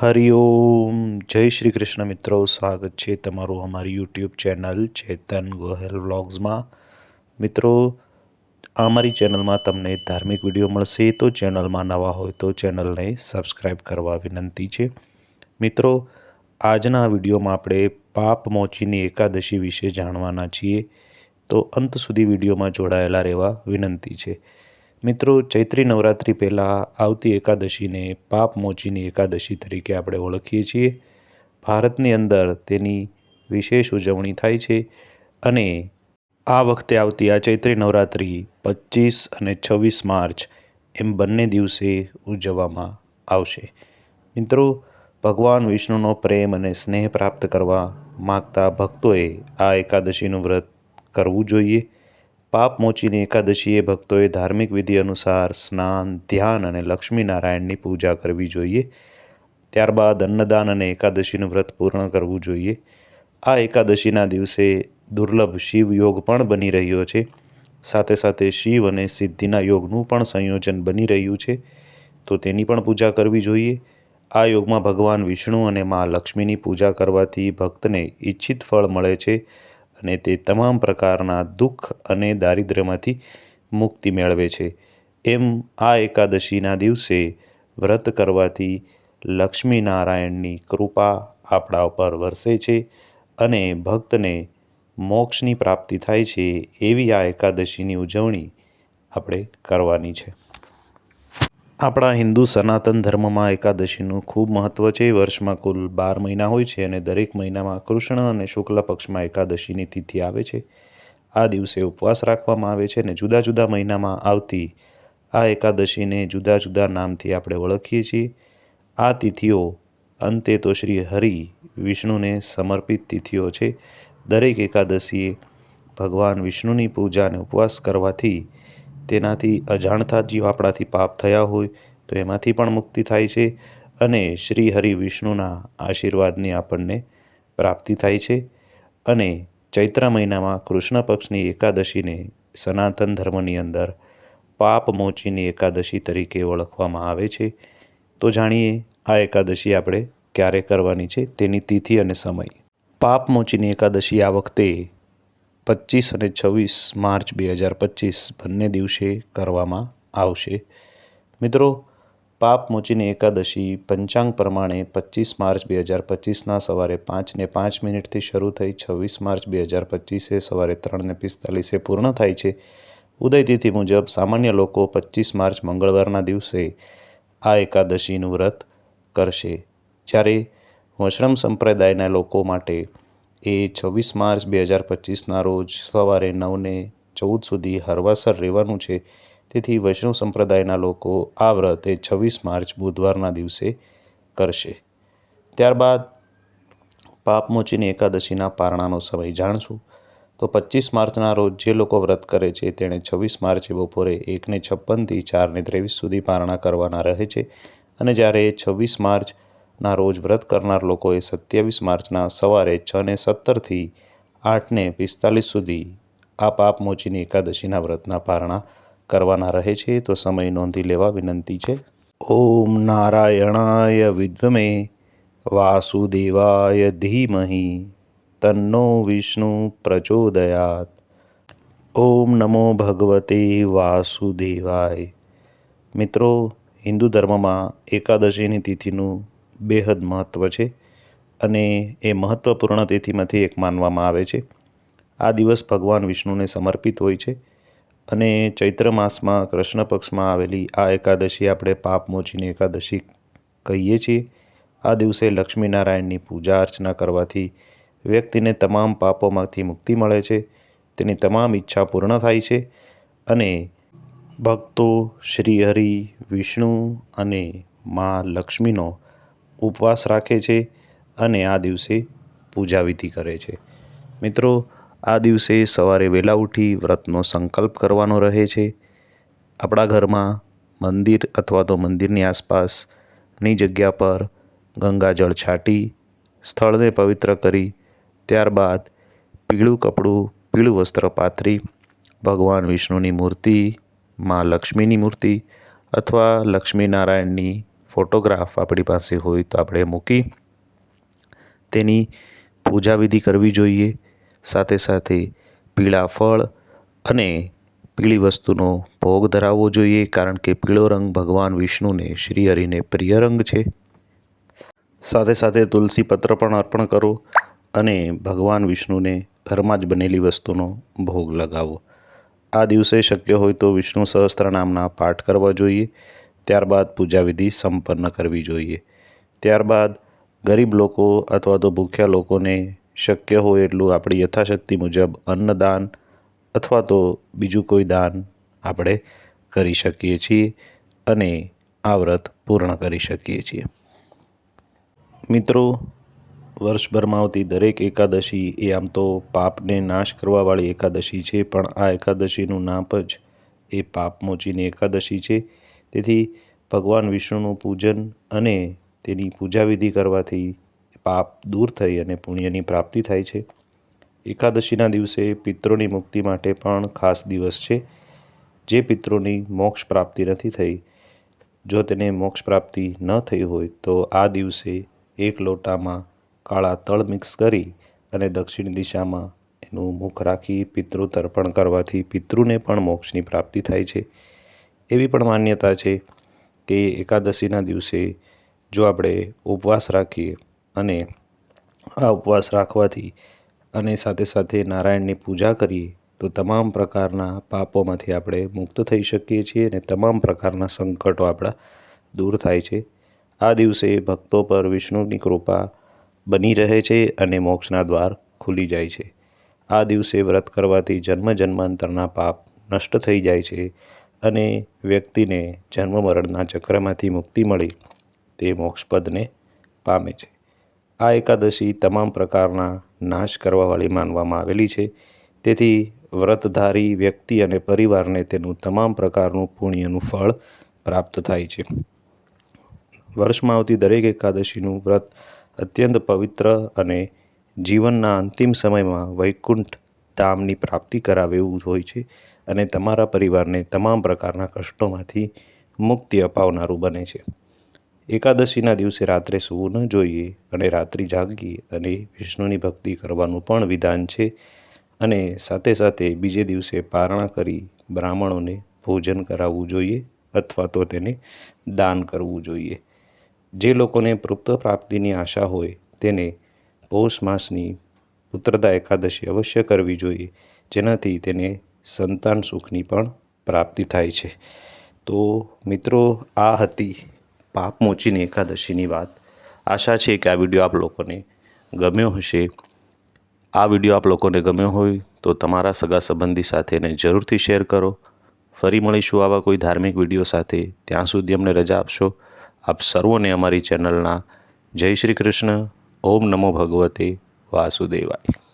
હરિઓમ જય શ્રી કૃષ્ણ મિત્રો, સ્વાગત છે તમારું અમારી યુટ્યુબ ચેનલ ચેતન ગોહેલ વ્લોગ્સમાં. મિત્રો, અમારી ચેનલમાં તમને ધાર્મિક વીડિયો મળશે, તો ચેનલમાં નવા હોય તો ચેનલને સબસ્ક્રાઈબ કરવા વિનંતી છે. મિત્રો, આજના વિડીયોમાં આપણે પાપ મોચીની એકાદશી વિશે જાણવાના છીએ, તો અંત સુધી વિડીયોમાં જોડાયેલા રહેવા વિનંતી છે. મિત્રો, ચૈત્રી નવરાત્રિ પહેલાં આવતી એકાદશીને પાપ મોચીની એકાદશી તરીકે આપણે ઓળખીએ છીએ. ભારતની અંદર તેની વિશેષ ઉજવણી થાય છે અને આ વખતે આવતી આ ચૈત્રી નવરાત્રિ પચીસ અને છવ્વીસ માર્ચ એમ બંને દિવસે ઉજવવામાં આવશે. મિત્રો, ભગવાન વિષ્ણુનો પ્રેમ અને સ્નેહ પ્રાપ્ત કરવા માગતા ભક્તોએ આ એકાદશીનું વ્રત કરવું જોઈએ. પાપ મોચીની એકાદશીએ ભક્તોએ ધાર્મિક વિધિ અનુસાર સ્નાન, ધ્યાન અને લક્ષ્મીનારાયણની પૂજા કરવી જોઈએ. ત્યારબાદ અન્નદાન અને એકાદશીનું વ્રત પૂર્ણ કરવું જોઈએ. આ એકાદશીના દિવસે દુર્લભ શિવ યોગ પણ બની રહ્યો છે. સાથે સાથે શિવ અને સિદ્ધિના યોગનું પણ સંયોજન બની રહ્યું છે. તો તેની પણ પૂજા કરવી જોઈએ. આ યોગમાં ભગવાન વિષ્ણુ અને મા લક્ષ્મીની પૂજા કરવાથી ભક્તને ઈચ્છિત ફળ મળે છે. અને તે તમામ પ્રકારના દુઃખ અને દારિદ્ર્યમાંથી મુક્તિ મેળવે છે. એમ આ એકાદશીના દિવસે વ્રત કરવાથી લક્ષ્મીનારાયણની કૃપા આપણા ઉપર વરસે છે અને ભક્તને મોક્ષની પ્રાપ્તિ થાય છે એવી આ એકાદશીની ઉજવણી આપણે કરવાની છે. આપણા હિન્દુ સનાતન ધર્મમાં એકાદશીનું ખૂબ મહત્ત્વ છે. વર્ષમાં કુલ બાર મહિના હોય છે અને દરેક મહિનામાં કૃષ્ણ અને શુક્લ પક્ષમાં એકાદશીની તિથિ આવે છે. આ દિવસે ઉપવાસ રાખવામાં આવે છે અને જુદા જુદા મહિનામાં આવતી આ એકાદશીને જુદા જુદા નામથી આપણે ઓળખીએ છીએ. આ તિથિઓ અંતે તો શ્રી હરિ વિષ્ણુને સમર્પિત તિથિઓ છે. દરેક એકાદશીએ ભગવાન વિષ્ણુની પૂજા અને ઉપવાસ કરવાથી તેનાથી અજાણતા જીવ આપણાથી પાપ થયા હોય તો એમાંથી પણ મુક્તિ થાય છે અને શ્રી હરિ વિષ્ણુના આશીર્વાદની આપણને પ્રાપ્તિ થાય છે. અને ચૈત્ર મહિનામાં કૃષ્ણ પક્ષની એકાદશીને સનાતન ધર્મની અંદર પાપ મોચીની એકાદશી તરીકે ઓળખવામાં આવે છે. તો જાણીએ આ એકાદશી આપણે ક્યારે કરવાની છે? તેની તિથિ અને સમય. પાપ મોચીની એકાદશી આ વખતે પચીસ અને છવ્વીસ માર્ચ બે હજાર પચીસ બંને દિવસે કરવામાં આવશે. મિત્રો, પાપ મોચીની એકાદશી પંચાંગ પ્રમાણે પચીસ માર્ચ બે હજાર પચીસના સવારે પાંચને પાંચ મિનિટથી શરૂ થઈ છવ્વીસ માર્ચ બે હજાર પચીસે સવારે ત્રણને પિસ્તાલીસે પૂર્ણ થાય છે. ઉદયતિથિ મુજબ સામાન્ય લોકો પચીસ માર્ચ મંગળવારના દિવસે આ એકાદશીનું વ્રત કરશે. જ્યારે વૈષ્ણવ સંપ્રદાયના લોકો માટે એ છવ્વીસ માર્ચ બે હજાર પચીસના રોજ સવારે નવને ચૌદ સુધી હરવાસર રહેવાનું છે. તેથી વૈષ્ણવ સંપ્રદાયના લોકો આ વ્રત એ છવ્વીસ માર્ચ બુધવારના દિવસે કરશે. ત્યારબાદ પાપમોચીની એકાદશીના પારણાનો સમય જાણશું. તો પચીસ માર્ચના રોજ જે લોકો વ્રત કરે છે તેણે છવ્વીસ માર્ચે બપોરે એકને છપ્પનથી ચારને ત્રેવીસ સુધી પારણા કરવાના રહે છે. અને જ્યારે છવ્વીસ માર્ચ ના રોજ વ્રત કરનાર લોકોએ સત્યાવીસ માર્ચના સવારે છને સત્તરથી આઠને પિસ્તાલીસ સુધી આ પાપ મોચીની એકાદશીના વ્રતના પારણા કરવાના રહે છે, તો સમય નોંધી લેવા વિનંતી છે. ઓમ નારાયણાય વિદ્વમે વાસુદેવાય ધીમહી તન્નો વિષ્ણુ પ્રચોદયાત. ઓમ નમો ભગવતે વાસુદેવાય. મિત્રો, હિન્દુ ધર્મમાં એકાદશીની તિથિનું બેહદ મહત્ત્વ છે અને એ મહત્ત્વપૂર્ણ તિથિમાંથી એક માનવામાં આવે છે. આ દિવસ ભગવાન વિષ્ણુને સમર્પિત હોય છે અને ચૈત્ર માસમાં કૃષ્ણ પક્ષમાં આવેલી આ એકાદશી આપણે પાપમોચીની એકાદશી કહીએ છીએ. આ દિવસે લક્ષ્મીનારાયણની પૂજા અર્ચના કરવાથી વ્યક્તિને તમામ પાપોમાંથી મુક્તિ મળે છે. તેની તમામ ઈચ્છા પૂર્ણ થાય છે અને ભક્તો શ્રી હરિ વિષ્ણુ અને મા લક્ષ્મીનો ઉપવાસ રાખે છે અને આ દિવસે પૂજાવિધિ કરે છે. મિત્રો, આ દિવસે સવારે વહેલા ઉઠી વ્રતનો સંકલ્પ કરવાનો રહે છે. આપણા ઘરમાં મંદિર અથવા તો મંદિરની આસપાસની જગ્યા પર ગંગાજળ છાંટી, સ્થળને પવિત્ર કરી, ત્યારબાદ પીળું કપડું, પીળું વસ્ત્ર પાથરી, ભગવાન વિષ્ણુની મૂર્તિ, મા લક્ષ્મીની મૂર્તિ અથવા લક્ષ્મીનારાયણની ફોટોગ્રાફ આપણી પાસે હોય તો આપણે મૂકી તેની પૂજા વિધિ કરવી જોઈએ. સાથે સાથે પીળા ફળ અને પીળી વસ્તુનો ભોગ ધરાવવો જોઈએ, કારણ કે પીળો રંગ ભગવાન વિષ્ણુને, શ્રી હરિને પ્રિય રંગ છે. સાથે સાથે તુલસી પત્ર પણ અર્પણ કરો અને ભગવાન વિષ્ણુને ઘરમાં જ બનેલી વસ્તુનો ભોગ લગાવો. આ દિવસે શક્ય હોય તો વિષ્ણુ સહસ્ત્ર નામના પાઠ કરવા જોઈએ. ત્યારબાદ પૂજા વિધિ સંપન્ન કરવી જોઈએ. ત્યારબાદ ગરીબ લોકો અથવા તો ભૂખ્યા લોકોને શક્ય હોય એટલું આપણી યથાશક્તિ મુજબ અન્નદાન અથવા તો બીજું કોઈ દાન આપણે કરી શકીએ છીએ અને આ વ્રત પૂર્ણ કરી શકીએ છીએ. મિત્રો, વર્ષભરમાં આવતી દરેક એકાદશી એ આમ તો પાપને નાશ કરવાવાળી એકાદશી છે, પણ આ એકાદશીનું નામ જ એ પાપમોચીની એકાદશી છે. તેથી ભગવાન વિષ્ણુનું પૂજન અને તેની પૂજા વિધિ કરવાથી પાપ દૂર થઈ અને પુણ્યની પ્રાપ્તિ થાય છે. એકાદશીના દિવસે પિતૃની મુક્તિ માટે પણ ખાસ દિવસ છે. જે પિતૃની મોક્ષ પ્રાપ્તિ નથી થઈ. જો તેને મોક્ષ પ્રાપ્તિ ન થઈ હોય તો આ દિવસે એક લોટામાં કાળા તળ મિક્સ કરી અને દક્ષિણ દિશામાં એનું મુખ રાખી પિતૃ તર્પણ કરવાથી પિતૃને પણ મોક્ષની પ્રાપ્તિ થાય છે. એવી પણ માન્યતા છે કે એકાદશીના દિવસે જો આપણે ઉપવાસ રાખીએ અને આ ઉપવાસ રાખવાથી અને સાથે સાથે નારાયણની પૂજા કરીએ, તો તમામ પ્રકારના પાપોમાંથી આપણે મુક્ત થઈ શકીએ છીએ અને તમામ પ્રકારના સંકટો આપણા દૂર થાય છે. આ દિવસે ભક્તો પર વિષ્ણુની કૃપા બની રહે છે અને મોક્ષના દ્વાર ખુલી જાય છે. આ દિવસે વ્રત કરવાથી જન્મ જન્માંતરના પાપ નષ્ટ થઈ જાય છે અને વ્યક્તિને જન્મ મરણના ચક્રમાંથી મુક્તિ મળી તે મોક્ષપદને પામે છે. આ એકાદશી તમામ પ્રકારના નાશ કરવાવાળી માનવામાં આવેલી છે. તેથી વ્રતધારી વ્યક્તિ અને પરિવારને તેનું તમામ પ્રકારનું પુણ્યનું ફળ પ્રાપ્ત થાય છે. વર્ષમાં આવતી દરેક એકાદશીનું વ્રત અત્યંત પવિત્ર અને જીવનના અંતિમ સમયમાં વૈકુંઠ ધામની પ્રાપ્તિ કરાવે એવું હોય છે. અને તમારા પરિવારને તમામ પ્રકારના કષ્ટોમાંથી મુક્તિ અપાવનારું બને છે. એકાદશીના દિવસે રાત્રે સૂવું ન જોઈએ અને રાત્રિ જાગી અને વિષ્ણુની ભક્તિ કરવાનું પણ વિધાન છે અને સાથે સાથે બીજે દિવસે પારણા કરી બ્રાહ્મણોને ભોજન કરાવવું જોઈએ અથવા તો તેને દાન કરવું જોઈએ. જે લોકોને પૃપ્ત પ્રાપ્તિની આશા હોય તેને પૌષ માસની પુત્રદા એકાદશી અવશ્ય કરવી જોઈએ, જેનાથી તેને સંતાન સુખની પણ પ્રાપ્તિ થાય છે. તો મિત્રો, આ હતી પાપમોચીની એકાદશીની વાત. આશા છે કે આ વીડિયો આપ લોકોને ગમ્યો હશે. આ વીડિયો આપ લોકોને ગમ્યો હોય તો તમારા સગા સંબંધી સાથે એને જરૂરથી શેર કરો. ફરી મળીશું આવા કોઈ ધાર્મિક વીડિયો સાથે. ત્યાં સુધી અમને રજા આપશો. આપ સર્વોને અમારી ચેનલના જય શ્રી કૃષ્ણ. ઓમ નમો ભગવતે વાસુદેવાય.